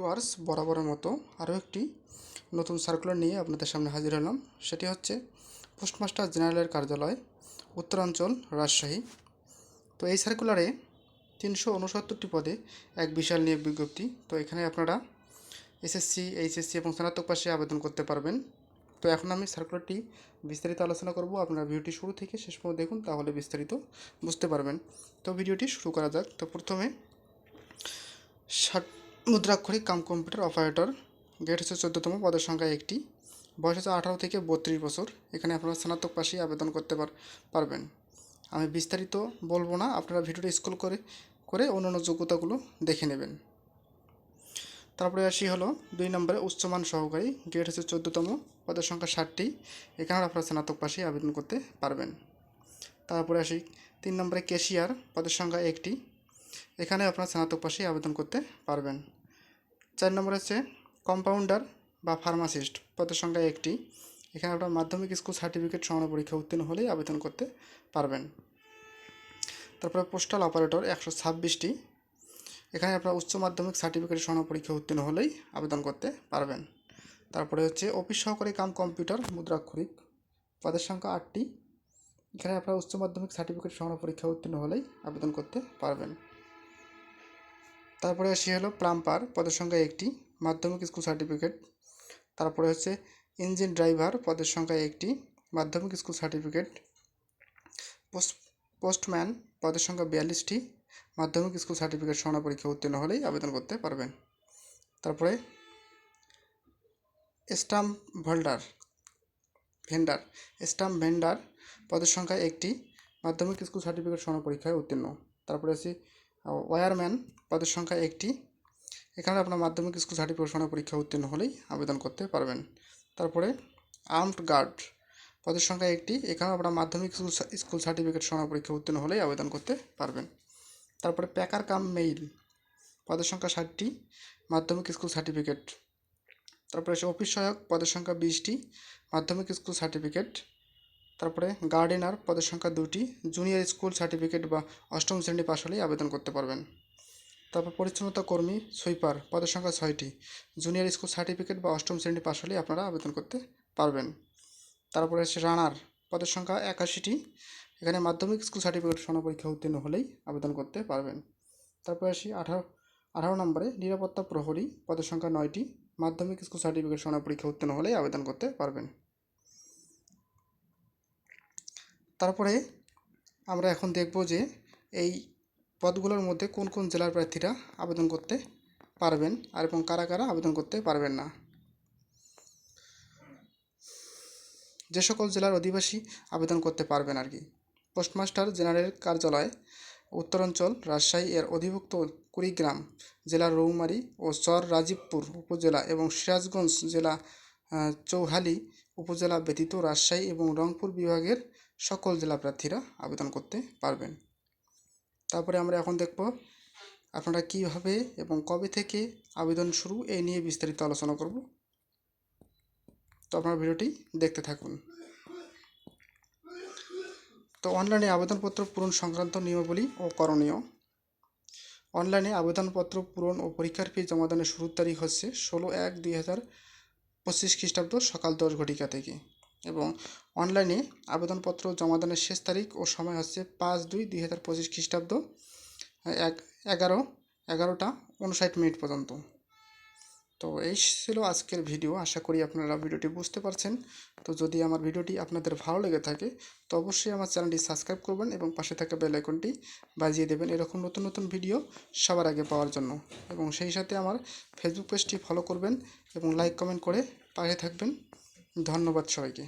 Viewers, বরাবরের মতো আরও একটি নতুন সার্কুলার নিয়ে আপনাদের সামনে হাজির হলাম। সেটি হচ্ছে পোস্টমাস্টার জেনারেলের কার্যালয়, উত্তরাঞ্চল, রাজশাহী। তো এই সার্কুলারে তিনশো উনসত্তরটি পদে এক বিশাল নিয়োগ বিজ্ঞপ্তি। তো এখানে আপনারা এসএসসি এইচএসসি এবং স্নাতক পাশে আবেদন করতে পারবেন। তো এখন আমি সার্কুলারটি বিস্তারিত আলোচনা করব। আপনারা ভিডিওটি শুরু থেকে শেষ পর্যন্ত দেখুন, তাহলে বিস্তারিত বুঝতে পারবেন। তো ভিডিওটি শুরু করা যাক। তো প্রথমে ষাট মুদ্রাক্ষরিক কাম কম্পিউটার অপারেটর গেট হচ্ছে চোদ্দতম পদের সংখ্যা একটি, বয়স হচ্ছে আঠারো থেকে বত্রিশ বছর, এখানে আপনারা স্নাতক পাশেই আবেদন করতে পারবেন। আমি বিস্তারিত বলব না, আপনারা ভিডিওটা স্কুল করে করে অন্যান্য যোগ্যতাগুলো দেখে নেবেন। তারপরে আসি হলো দুই নম্বরে উচ্চমান সহকারী গেট হচ্ছে চোদ্দতম পদের সংখ্যা ষাটটি, এখানে আপনারা স্নাতক পাশেই আবেদন করতে পারবেন। তারপরে আসি তিন নম্বরে ক্যাশিয়ার, পদের সংখ্যা একটি এখানে আপনার স্নাতক পাশেই আবেদন করতে পারবেন। চার নম্বর হচ্ছে কম্পাউন্ডার বা ফার্মাসিস্ট পদের সংখ্যা একটি। এখানে আপনার মাধ্যমিক স্কুল সার্টিফিকেট সমান পরীক্ষা উত্তীর্ণ হলেই আবেদন করতে পারবেন। তারপরে পোস্টাল অপারেটর একশো ছাব্বিশটি। এখানে আপনার উচ্চ মাধ্যমিক সার্টিফিকেট সমান পরীক্ষা উত্তীর্ণ হলেই আবেদন করতে পারবেন। তারপরে হচ্ছে অফিস সহকারী কাম কম্পিউটার মুদ্রাক্ষরিক পদের সংখ্যা আটটি। এখানে আপনার উচ্চ মাধ্যমিক সার্টিফিকেট সমান পরীক্ষা উত্তীর্ণ হলেই আবেদন করতে পারবেন। তারপরে আসি হলো প্লাম্পার পদের সংখ্যা একটি, মাধ্যমিক স্কুল সার্টিফিকেট। তারপরে হচ্ছে ইঞ্জিন ড্রাইভার, পদের সংখ্যা একটি, মাধ্যমিক স্কুল সার্টিফিকেট। পোস্ট, পোস্টম্যান, পদের সংখ্যা বিয়াল্লিশটি, মাধ্যমিক স্কুল সার্টিফিকেট সমান পরীক্ষা উত্তীর্ণ হলেই আবেদন করতে পারবেন। তারপরে স্টাম্প ভোল্ডার, ভেন্ডার, স্টাম্প ভেন্ডার, পদের সংখ্যা একটি, মাধ্যমিক স্কুল সার্টিফিকেট সমান পরীক্ষায় উত্তীর্ণ। তারপরে আছে ওয়ারম্যান পদের সংখ্যা একটি। এখানে আপনার মাধ্যমিক স্কুল সার্টিফিকেট সমান পরীক্ষা উত্তীর্ণ হলেই আবেদন করতে পারবেন। তারপরে আর্মড গার্ড পদের সংখ্যা একটি। এখানে আপনার মাধ্যমিক স্কুল সার্টিফিকেট সমান পরীক্ষা উত্তীর্ণ হলেই আবেদন করতে পারবেন। তারপরে প্যাকার কাম মেইল পদের সংখ্যা ষাটটি। মাধ্যমিক স্কুল সার্টিফিকেট। তারপরে অফিস সহায়ক পদের সংখ্যা বিশটি। মাধ্যমিক স্কুল সার্টিফিকেট তারপরে গার্ডেনার পদের সংখ্যা দুটি জুনিয়র স্কুল সার্টিফিকেট বা অষ্টম শ্রেণি পাশ হলেই আবেদন করতে পারবেন। তারপর পরিচ্ছন্নতা কর্মী সুইপার পদের সংখ্যা ছয়টি জুনিয়র স্কুল সার্টিফিকেট বা অষ্টম শ্রেণি পাশ হলেই আপনারা আবেদন করতে পারবেন। তারপরে হচ্ছে রানার পদের সংখ্যা একাশিটি, এখানে মাধ্যমিক স্কুল সার্টিফিকেট পরীক্ষা উত্তীর্ণ হলেই আবেদন করতে পারবেন। তারপরে আসি আঠারো আঠারো নম্বরে নিরাপত্তা প্রহরী, পদের সংখ্যা নয়টি, মাধ্যমিক স্কুল সার্টিফিকেট পরীক্ষা উত্তীর্ণ হলেই আবেদন করতে পারবেন। তারপরে আমরা এখন দেখব যে এই পদগুলোর মধ্যে কোন কোন জেলার প্রার্থীরা আবেদন করতে পারবেন আর এবং কারা কারা আবেদন করতে পারবেন না। যে সকল জেলার অধিবাসী আবেদন করতে পারবেন আর কি। পোস্টমাস্টার জেনারেল কার্যালয়, উত্তরাঞ্চল, রাজশাহী এর অধিভুক্ত কুড়িগ্রাম জেলার রৌমারী ও চর রাজীবপুর উপজেলা এবং সিরাজগঞ্জ জেলা চৌহালি উপজেলা ব্যতীত রাজশাহী এবং রংপুর বিভাগের সকল জেলা প্রার্থীরা আবেদন করতে পারবেন। তারপরে আমরা এখন দেখব আপনারা কীভাবে এবং কবে থেকে আবেদন শুরু এই নিয়ে বিস্তারিত আলোচনা করব। তো আপনারা ভিডিওটি দেখতে থাকুন। তো অনলাইনে আবেদনপত্র পূরণ সংক্রান্ত নিয়মাবলী ও করণীয়। অনলাইনে আবেদনপত্র পূরণ ও পরীক্ষার ফি জমা জমাদানের শুরুর তারিখ হচ্ছে ষোলো এক দুই হাজার পঁচিশ খ্রিস্টাব্দ সকাল দশ ঘটিকা থেকে। এবং অনলাইনে আবেদনপত্র জমাদানের শেষ তারিখ ও সময় হচ্ছে পাঁচ দুই দুই হাজার পঁচিশ খ্রিস্টাব্দ, এক এগারো, এগারোটা উনষাট মিনিট পর্যন্ত। তো এই ছিল আজকের ভিডিও। আশা করি আপনারা ভিডিওটি বুঝতে পারছেন। তো যদি আমার ভিডিওটি আপনাদের ভালো লেগে থাকে, তো অবশ্যই আমার চ্যানেলটি সাবস্ক্রাইব করবেন এবং পাশে থাকা বেল আইকনটি বাজিয়ে দেবেন এরকম নতুন নতুন ভিডিও সবার আগে পাওয়ার জন্য। এবং সেই সাথে আমার ফেসবুক পেজটি ফলো করবেন এবং লাইক কমেন্ট করে পাশে থাকবেন। ধন্যবাদ সবাইকে